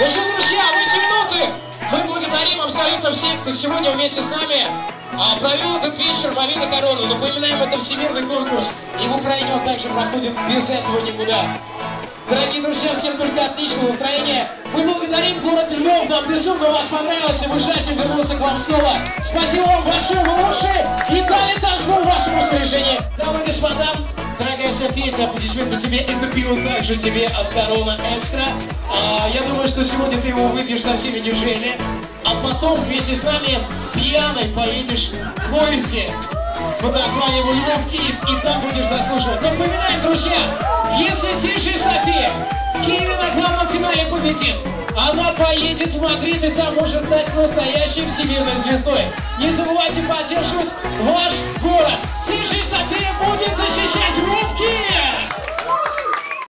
Ну что, друзья, в эти минуты мы благодарим абсолютно всех, кто сегодня вместе с нами а, провел этот вечер «Мовина корону». Напоминаем, это всемирный конкурс. И в Украине он также проходит без этого никуда. Дорогие друзья, всем только отличного настроения. Мы благодарим город Львов, нам безумно вас понравилось, и мы счастливы вернуться к вам снова. Спасибо вам большое, вы лучшие. И талит танцбол в вашем распоряжении. Дамы и господа, София, эти аплодисменты тебе, интервью также тебе от Корона Экстра. А, я думаю, что сегодня ты его выпьешь со всеми диджеями, а потом вместе с нами пьяной поедешь к поезде под названием «Львов Киев», и там будешь заслуживать. Напоминаем, друзья, если Тише София в Киеве на главном финале победит, она поедет в Мадрид и там может стать настоящей всемирной звездой. Не забывайте поддерживать ваш город. Тише София